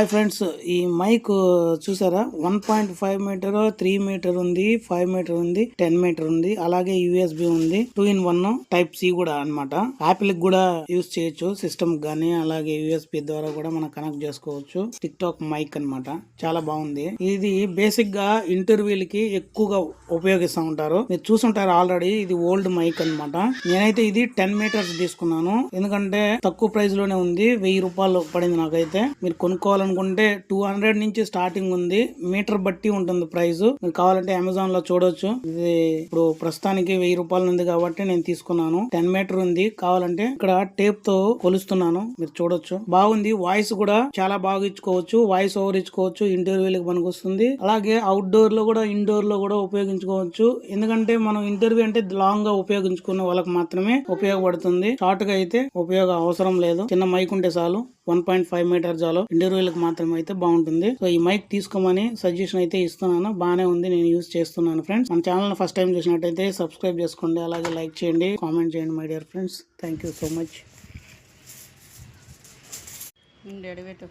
Hi friends ఈ mike చూసారా? One point five metre three metre ఉంది ఫైవ్ మీటర్ ఉంది టెన్ మీటర్ ఉంది అలాగే యూఎస్బి ఉంది. Two in one type C కూడా అన్నమాట. యాపిల్కి కూడా యూస్ చేయొచ్చు సిస్టమ్ గానీ అలాగే యూఎస్బి ద్వారా కూడా మనం కనెక్ట్ చేసుకోవచ్చు. టిక్ టాక్ మైక్ అన్నమాట. చాలా బాగుంది. ఇది బేసిక్గా ఇంటర్వ్యూలకి ఎక్కువగా ఉపయోగిస్తూ ఉంటారు. మీరు చూసుంటారు ఆల్రెడీ ఇది ఓల్డ్ మైక్ అన్నమాట. నేనైతే ఇది టెన్ మీటర్స్ తీసుకున్నాను. ఎందుకంటే తక్కువ ప్రైస్లోనే ఉంది. వెయ్యి రూపాయలు పడింది నాకైతే. మీరు అనుకుంటే టూ హండ్రెడ్ నుంచి స్టార్టింగ్ ఉంది. మీటర్ బట్టి ఉంటుంది ప్రైస్ మీరు కావాలంటే అమెజాన్లో చూడొచ్చు. ఇది ఇప్పుడు ప్రస్తుతానికి వెయ్యి రూపాయలు ఉంది కాబట్టి నేను తీసుకున్నాను. టెన్ మీటర్ ఉంది. కావాలంటే ఇక్కడ టేప్తో కొలుస్తున్నాను. మీరు చూడొచ్చు. బాగుంది. వాయిస్ కూడా చాలా బాగా ఇచ్చుకోవచ్చు. వాయిస్ ఓవర్ ఇచ్చుకోవచ్చు. ఇంటర్వ్యూలకు పనికొస్తుంది అలాగే అవుట్డోర్లో కూడా ఇండోర్లో కూడా ఉపయోగించుకోవచ్చు. ఎందుకంటే మనం ఇంటర్వ్యూ అంటే లాంగ్గా ఉపయోగించుకునే వాళ్ళకి మాత్రమే ఉపయోగపడుతుంది. షార్ట్గా అయితే ఉపయోగం అవసరం లేదు. చిన్న మైక్ ఉంటే చాలు. వన్ పాయింట్ ఫైవ్ మీటర్ జాలో ఇంటర్వ్యూలకు మాత్రమే అయితే బాగుంటుంది. సో ఈ మైక్ తీసుకోమని సజెషన్ అయితే ఇస్తున్నాను. బాగానే ఉంది నేను యూస్ చేస్తున్నాను ఫ్రెండ్స్. మన ఛానల్ ఫస్ట్ టైం చూసినట్టయితే సబ్స్క్రైబ్ చేసుకోండి అలాగే లైక్ చేయండి కామెంట్ చేయండి my dear friends. Thank you so much. Daddy పెట్టు.